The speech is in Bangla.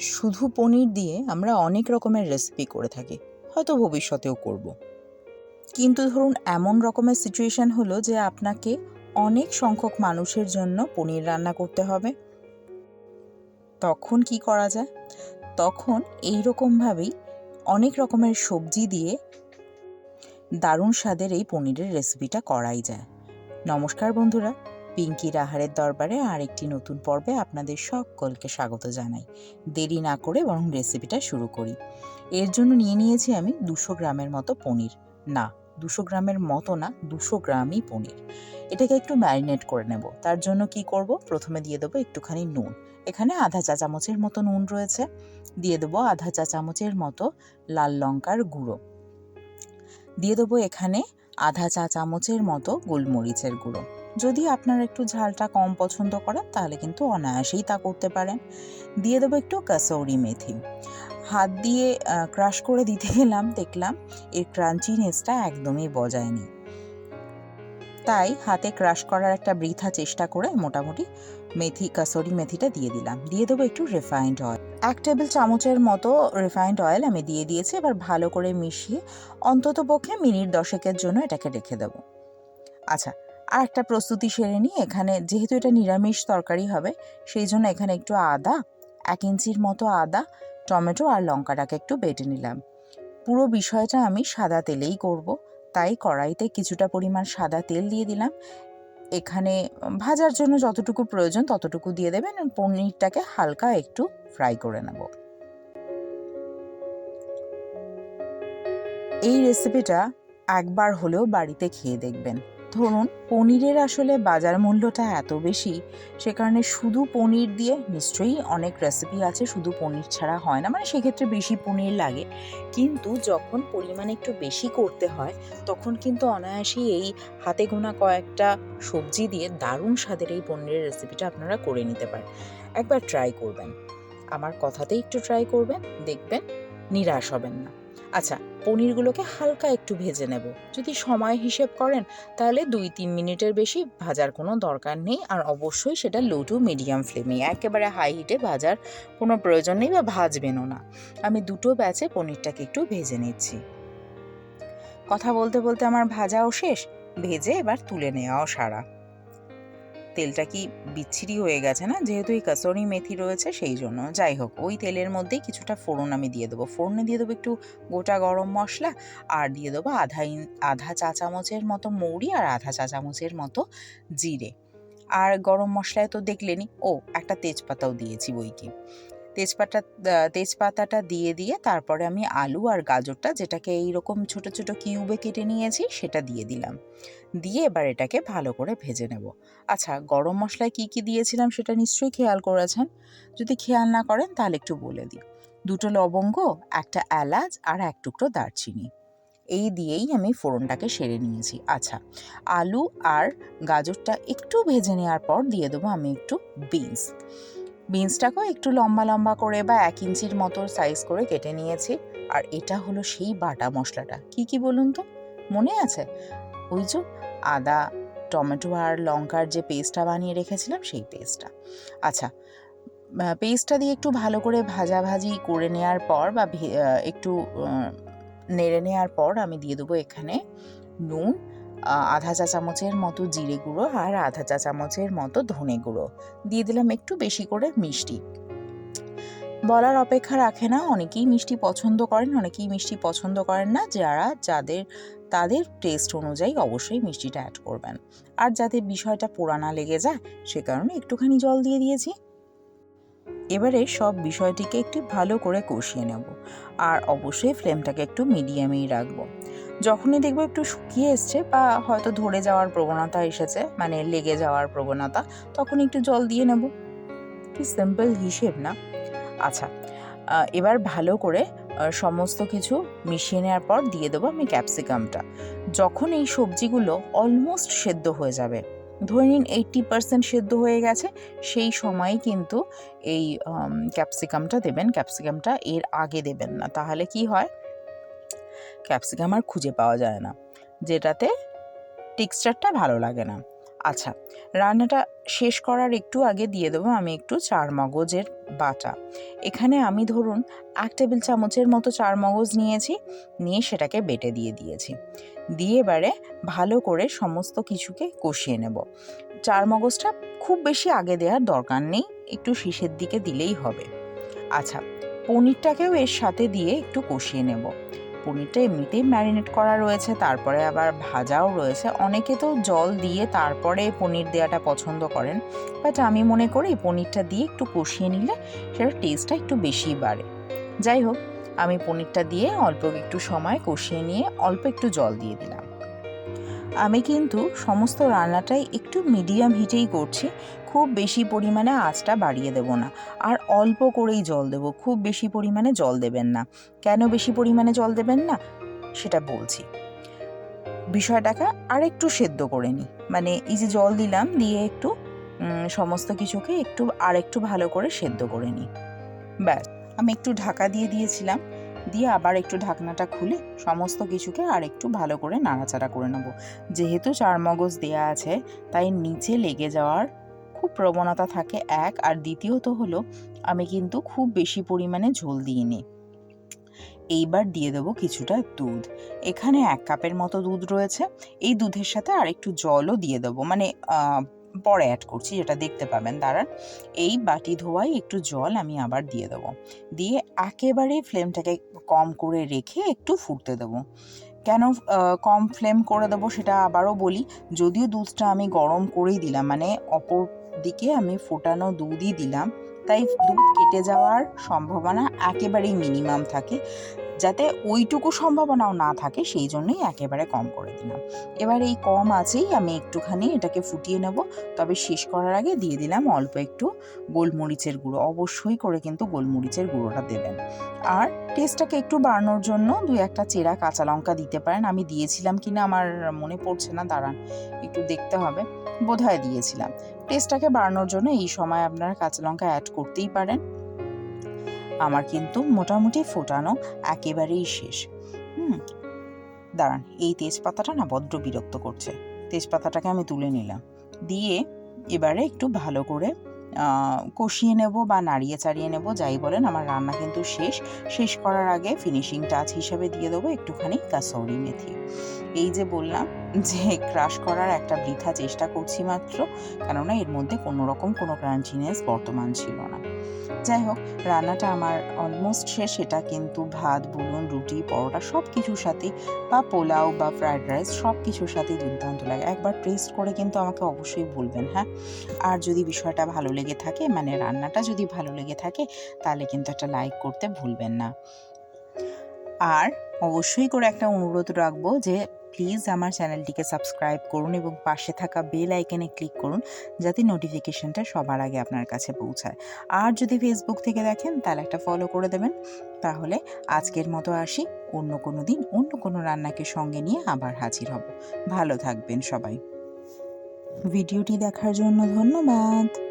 শুধু পনির দিয়ে আমরা অনেক রকমের রেসিপি করে থাকি, হয়তো ভবিষ্যতেও করব। কিন্তু ধরুন, এমন রকমের সিচুয়েশন হলো যে আপনাকে অনেক সংখ্যক মানুষের জন্য পনির রান্না করতে হবে। তখন কি করা যায়? তখন এই রকমভাবেই অনেক রকমের সবজি দিয়ে দারুণ স্বাদের এই পনিরের রেসিপিটা করাই যায়। নমস্কার বন্ধুরা। পিঙ্কির আহারের দরবারে আরেকটি নতুন পর্বে আপনাদের সকলকে স্বাগত জানাই। দেরি না করে বরং রেসিপিটা শুরু করি। এর জন্য নিয়ে নিয়েছি আমি দুশো গ্রামের মতো পনির। না, দুশো গ্রামের মতো না, দুশো গ্রামই পনির। এটাকে একটু ম্যারিনেট করে নেব। তার জন্য কি করব? প্রথমে দিয়ে দেবো একটুখানি নুন। এখানে আধা চা চামচের মতো নুন রয়েছে। দিয়ে দেবো আধা চা চামচের মতো লাল লঙ্কার গুঁড়ো। দিয়ে দেবো এখানে আধা চা চামচের মতো গোলমরিচের গুঁড়ো। যদি আপনারা একটু ঝালটা কম পছন্দ করেন, তাহলে কিন্তু অনায়াসেই তা করতে পারেন। দিয়ে দেবো একটু কাসৌরি মেথি। হাত দিয়ে ক্রাশ করে দিতে গেলাম, দেখলাম এর ক্রাঞ্চিনেসটা একদমই বজায় নেই তাই হাতে ক্রাশ করার একটা বৃথা চেষ্টা করে মোটামুটি মেথি, কাসরি মেথিটা দিয়ে দিলাম। দিয়ে দেবো একটু রিফাইন্ড অয়েল এক টেবিল চামচের মতো রিফাইন্ড অয়েল আমি দিয়ে দিয়েছি। এবার ভালো করে মিশিয়ে অন্তত পক্ষে মিনিট দশেকের জন্য এটাকে রেখে দেবো। আচ্ছা আর একটা প্রস্তুতি সেরে নিই এখানে যেহেতু এটা নিরামিষ তরকারি হবে, সেই জন্য এখানে একটু আদা, এক ইঞ্চির মতো আদা, টমেটো আর লঙ্কাটাকে একটু বেটে নিলাম। পুরো বিষয়টা আমি সাদা তেলেই করব, তাই কড়াইতে কিছুটা পরিমাণ সাদা তেল দিয়ে দিলাম। এখানে ভাজার জন্য যতটুকু প্রয়োজন ততটুকু দিয়ে দেবেন, পনিরটাকে হালকা একটু ফ্রাই করে নেব। এই রেসিপিটা একবার হলেও বাড়িতে খেয়ে দেখবেন। ধরুন, পনিরের আসলে বাজার মূল্যটা এত বেশি, সে কারণে শুধু পনির দিয়ে নিশ্চয়ই অনেক রেসিপি আছে, শুধু পনির ছাড়া হয় না মানে সেক্ষেত্রে বেশি পনির লাগে। কিন্তু যখন পরিমাণ একটু বেশি করতে হয়, তখন কিন্তু অনায়াসেই এই হাতে গোনা কয়েকটা সবজি দিয়ে দারুণ স্বাদের এই পনিরের রেসিপিটা আপনারা করে নিতে পারেন। একবার ট্রাই করবেন। আমার কথাতেই একটু ট্রাই করবেন, দেখবেন, নিরাশ হবেন না। আচ্ছা পনিরগুলোকে হালকা একটু ভেজে নেব। যদি সময় হিসেব করেন, তাহলে দুই তিন মিনিটের বেশি ভাজার কোনো দরকার নেই। আর অবশ্যই সেটা লো টু মিডিয়াম ফ্লেমে, একেবারে হাই হিটে ভাজার কোনো প্রয়োজন নেই বা ভাজবেনও না। আমি দুটো ব্যাচে পনিরটাকে একটু ভেজে নিচ্ছি। কথা বলতে বলতে আমার ভাজাও শেষ, ভেজে এবার তুলে নেওয়াও সারা। তেলটা কি বিচ্ছিরি হয়ে গেছে না? যেহেতু এই কাসরি মেথি রয়েছে, সেই জন্য। যাই হোক, ওই তেলের মধ্যেই কিছুটা ফোড়ন আমি দিয়ে দেবো। ফোড়নে দিয়ে দেবো একটু গোটা গরম মশলা আর দিয়ে দেবো আধা আধা চা চামচের মতো মৌরি আর আধা চা চামচের মতো জিরে। আর গরম মশলায় তো দেখলেনি ও একটা তেজপাতাও দিয়েছি বইকে। তেজপাতা তেজপাতাটা দিয়ে দিয়ে তারপরে আমি আলু আর গাজরটা যেটাকে এইরকম ছোট ছোট কিউবে কেটে নিয়েছি সেটা দিয়ে দিলাম। দিয়ে এবার এটাকে ভালো করে ভেজে নেব। আচ্ছা গরম মশলায় কি কি দিয়েছিলাম সেটা নিশ্চয়ই খেয়াল করেছেন? যদি খেয়াল না করেন তাহলে একটু বলে দিই। দুটো লবঙ্গ, একটা এলাচ আর এক টুকরো দারচিনি। এই দিয়েই আমি ফোড়নটাকে সেরে নিয়েছি। আচ্ছা আলু আর গাজরটা একটু ভেজে নেওয়ার পর দিয়ে দেবো আমি একটু বিনস। বিনসটাকেও একটু লম্বা লম্বা করে বা এক ইঞ্চির মতো সাইজ করে কেটে নিয়েছি। আর এটা হলো সেই বাটা মশলাটা। কি কি বলুন তো? মনে আছে? ওই যে আদা, টমেটো আর লঙ্কার যে পেস্টটা বানিয়ে রেখেছিলাম, সেই পেস্টটা আচ্ছা পেস্টটা দিয়ে একটু ভালো করে ভাজাভাজি করে নেওয়ার পর বা একটু নেড়ে নেওয়ার পর আমি দিয়ে দেবো এখানে নুন আধা চা চামচের মতো জিরে গুঁড়ো আর আধা চা চামচের মতো ধনে গুঁড়ো। দিয়ে দিলাম একটু বেশি করে মিষ্টি। বলার অপেক্ষা রাখে না, অনেকেই মিষ্টি পছন্দ করেন, অনেকেই মিষ্টি পছন্দ করেন না। যারা যাদের, তাদের টেস্ট অনুযায়ী অবশ্যই মিষ্টিটা অ্যাড করবেন। আর যাতে বিষয়টা পোড়ানা লেগে যায়, সে কারণে একটুখানি জল দিয়ে দিয়েছি। এবারে সব বিষয়টিকে একটু ভালো করে কষিয়ে নেব। আর অবশ্যই ফ্লেমটাকে একটু মিডিয়ামেই রাখব। যখনই দেখব একটু শুকিয়ে এসছে বা হয়তো ধরে যাওয়ার প্রবণতা এসেছে মানে লেগে যাওয়ার প্রবণতা, তখন একটু জল দিয়ে নেব। কি সিম্পল হিসেব না। আচ্ছা এবার ভালো করে সমস্ত কিছু মিশিয়ে নেওয়ার পর দিয়ে দেবো আমি ক্যাপসিকামটা যখন এই সবজিগুলো অলমোস্ট সেদ্ধ হয়ে যাবে, ধরে নিন এইট্টি পার্সেন্ট সেদ্ধ হয়ে গেছে, সেই সময় কিন্তু এই ক্যাপসিকামটা দেবেন। ক্যাপসিকামটা এর আগে দেবেন না। তাহলে কি হয়? ক্যাপসিকাম আর খুঁজে পাওয়া যায় না, যেটাতে টেক্সচারটা ভালো লাগে না। আচ্ছা রান্নাটা শেষ করার একটু আগে দিয়ে দেবো আমি একটু চার মগজের বাটা। এখানে আমি ধরুন এক টেবিল চামচের মতো চার মগজ নিয়েছি, নিয়ে সেটাকে বেটে দিয়ে দিয়েছি। দিয়ে এবারে ভালো করে সমস্ত কিছুকে কষিয়ে নেব। চার মগজটা খুব বেশি আগে দেওয়ার দরকার নেই, একটু শীষের দিকে দিলেই হবে। আচ্ছা পনিরটাকেও এর সাথে দিয়ে একটু কষিয়ে নেব। পনিরটা এমনিতেই ম্যারিনেট করা রয়েছে, তারপরে আবার ভাজাও রয়েছে। অনেকে তো জল দিয়ে তারপরে পনির দেওয়াটা পছন্দ করেন বাট আমি মনে করি পনিরটা দিয়ে একটু কষিয়ে নিলে সেটার টেস্টটা একটু বেশি বাড়ে। যাই হোক, আমি পনিরটা দিয়ে অল্প একটু সময় কষিয়ে নিয়ে অল্প একটু জল দিয়ে দিলাম। আমি কিন্তু সমস্ত রান্নাটাই একটু মিডিয়াম হিটেই করছি খুব বেশি পরিমাণে আঁচটা বাড়িয়ে দেব না। আর অল্প করেই জল দেব, খুব বেশি পরিমাণে জল দেবেন না। কেন বেশি পরিমাণে জল দেবেন না? সেটা বলছি। বিষয়টাকে আর একটু সেদ্ধ করে নিই। মানে এই যে জল দিলাম, দিয়ে একটু সমস্ত কিছুকে একটু, আরেকটু ভালো করে সেদ্ধ করে নিই। ব্যাস, আমি একটু ঢাকা দিয়ে দিয়েছিলাম। দিয়ে আবার একটু ঢাকনাটা খুলে সমস্ত কিছুকে আর একটু ভালো করে নাড়াচাড়া করে নেব। যেহেতু চার মগজ দেয়া আছে, তাই নিচে লেগে যাওয়ার খুব প্রবণতা থাকে এক, আর দ্বিতীয়ত হলো, আমি কিন্তু খুব বেশি পরিমাণে ঝোল দিইনি। এইবার দিয়ে দেবো কিছুটা দুধ। এখানে এক কাপের মতো দুধ রয়েছে। এই দুধের সাথে আর একটু জলও দিয়ে দেবো। মানে পরে অ্যাড করছি, যেটা দেখতে পাবেন। দাঁড়ান, এই বাটি ধোয়াই একটু জল আমি আবার দিয়ে দেবো। দিয়ে একেবারে ফ্লেমটাকে কম করে রেখে একটু ফুটতে দেবো। কেন কম ফ্লেম করে দেবো সেটা আবারও বলি, যদিও দুধটা আমি গরম করেই দিলাম। মানে অপর দিকে আমি ফোটানো দুধই দিলাম। তাই দুধ কেটে যাওয়ার সম্ভাবনা একেবারেই মিনিমাম থাকে। যাতে ওইটুকু সম্ভাবনাও না থাকে, সেই জন্যই একেবারে কম করে দিলাম। এবার এই কম আছেই, আমি একটুখানি এটাকে ফুটিয়ে নেব। তবে শেষ করার আগে দিয়ে দিলাম অল্প একটু গোলমরিচের গুঁড়ো। অবশ্যই করে কিন্তু গোলমরিচের গুঁড়োটা দেবেন। আর টেস্টটাকে একটু বাড়ানোর জন্য দুই একটা চেরা কাঁচা লঙ্কা দিতে পারেন। আমি দিয়েছিলাম কিনা আমার মনে পড়ছে না, দাঁড়ান। একটু দেখতে হবে। বোধহয় দিয়েছিলাম। টেস্টটাকে বাড়ানোর জন্য এই সময় আপনারা কাঁচা লঙ্কা অ্যাড করতেই পারেন। আমার কিন্তু মোটামুটি ফোটানো একেবারেই শেষ। হুম, দাঁড়ান, এই তেজপাতাটা না বড্ড বিরক্ত করছে। তেজপাতাটাকে আমি তুলে নিলাম। দিয়ে এবারে একটু ভালো করে কষিয়ে নেব বা নাড়িয়ে চাড়িয়ে নেব, যাই বলেন, আমার রান্না কিন্তু শেষ। শেষ করার আগে ফিনিশিং টাচ হিসাবে দিয়ে দেবো একটুখানি কাসৌরি মেথি। এই যে বললাম যে ক্রাশ করার একটা বৃথা চেষ্টা করছি মাত্র, কেননা এর মধ্যে কোনো রকম কোনো ক্রাঞ্চিনেস বর্তমান ছিল না। যাই হোক, রান্নাটা আমার অলমোস্ট শেষ। এটা কিন্তু ভাত, বলুন, রুটি, পরোটা সব কিছুর সাথে বা পোলাও বা ফ্রায়েড রাইস সব কিছুর সাথেই দুর্দান্ত লাগে। একবার টেস্ট করে কিন্তু আমাকে অবশ্যই বলবেন হ্যাঁ? আর যদি বিষয়টা ভালো লেগে থাকে মানে রান্নাটা যদি ভালো লেগে থাকে, তাহলে কিন্তু একটা লাইক করতে ভুলবেন না। আর অবশ্যই করে একটা অনুরোধ রাখব যে প্লিজ আমার চ্যানেলটিকে সাবস্ক্রাইব করুন এবং পাশে থাকা বেল আইকনে ক্লিক করুন, যাতে নোটিফিকেশনটা সবার আগে আপনার কাছে পৌঁছায়। আর যদি ফেসবুক থেকে দেখেন, তাহলে একটা ফলো করে দেবেন। তাহলে আজকের মতো আসি, অন্য কোনো দিন অন্য কোনো রান্নাকে সঙ্গে নিয়ে আবার হাজির হব। ভালো থাকবেন সবাই। ভিডিওটি দেখার জন্য ধন্যবাদ।